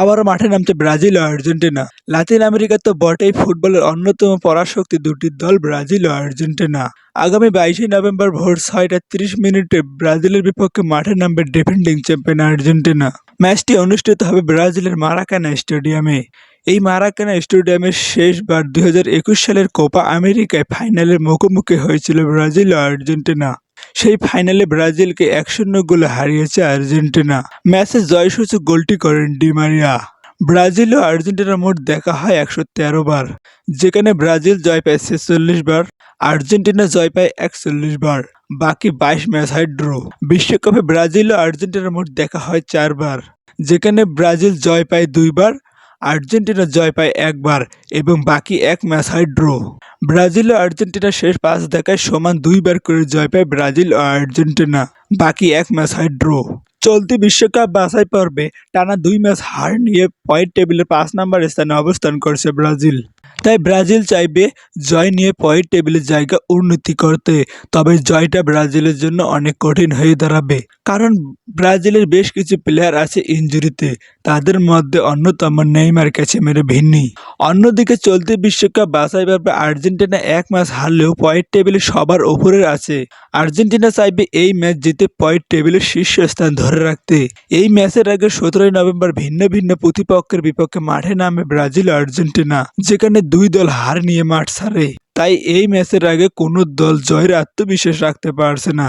আবারও মাঠে নামছে ব্রাজিল ও আর্জেন্টিনা। লাতিন আমেরিকার তো বটেই ফুটবলের অন্যতম পরাশক্তি দুটি দল, ব্রাজিল ও আর্জেন্টিনা। আগামী বাইশে নভেম্বর ভোর ছয়টা তিরিশ মিনিটে ব্রাজিলের বিপক্ষে মাঠে নামবে ডিফেন্ডিং চ্যাম্পিয়ন আর্জেন্টিনা। ম্যাচটি অনুষ্ঠিত হবে ব্রাজিলের মারাকানা স্টেডিয়ামে। এই মারাকানা স্টেডিয়ামের শেষবার দুই হাজার একুশ সালের কোপা আমেরিকায় ফাইনালের মুখোমুখি হয়েছিল ব্রাজিল ও আর্জেন্টিনা। সেই ফাইনালে ব্রাজিলকে এক শূন্য গোলে হারিয়েছে আর্জেন্টিনা। ম্যাচে জয়সূচক গোলটি করেন ডিমারিয়া ব্রাজিল ও আর্জেন্টিনার মোট দেখা হয় একশো তেরো বার, যেখানে ব্রাজিল জয় পায় ছেচল্লিশ বার, আর্জেন্টিনা জয় পায় একচল্লিশ বার, বাকি বাইশ ম্যাচ হয় ড্র। বিশ্বকাপে ব্রাজিল ও আর্জেন্টিনার মোট দেখা হয় চারবার যেখানে ব্রাজিল জয় পায় দুইবার আর্জেন্টিনা জয় পায় একবার এবং বাকি এক ম্যাচ হয় ড্র। ব্রাজিল ও আর্জেন্টিনা শেষ পাঁচ দেখায় সমান দুইবার করে জয় পায় ব্রাজিল ও আর্জেন্টিনা। বাকি এক ম্যাচ হয় ড্র। চলতি বিশ্বকাপ বাছাই পর্বে টানা দুই ম্যাচ হার নিয়ে পয়েন্ট টেবিলের পাঁচ নম্বর স্থানে অবস্থান করছে ব্রাজিল। তাই ব্রাজিল চাইবে জয় নিয়ে পয়েন্ট টেবিলের জায়গা উন্নতি করতে। তবে জয়টা ব্রাজিলের জন্য অনেক কঠিন হয়ে দাঁড়াবে। কারণ ব্রাজিলের বেশ কিছু প্লেয়ার আছে ইনজুরিতে। তাদের মধ্যে অন্যতম নেইমার কাছে মেরে ভিন্নি। অন্যদিকে চলতি বিশ্বকাপ বাছাই পর্বে আর্জেন্টিনা এক ম্যাচ হারলেও পয়েন্ট টেবিলে সবার ওপরে আছে। আর্জেন্টিনা চাইবে এই ম্যাচ জিতে পয়েন্ট টেবিলের শীর্ষস্থান ধরে রাখতে। এই ম্যাচের আগে সতেরোই নভেম্বর ভিন্ন ভিন্ন প্রতিপক্ষের বিপক্ষে মাঠে নামে ব্রাজিল আর্জেন্টিনা। আর্জেন্টিনা যেখানে দুই দল হার নিয়ে মাঠ ছাড়ে তাই এই ম্যাচের আগে কোনো দল জয়ের আত্মবিশ্বাস রাখতে পারছে না।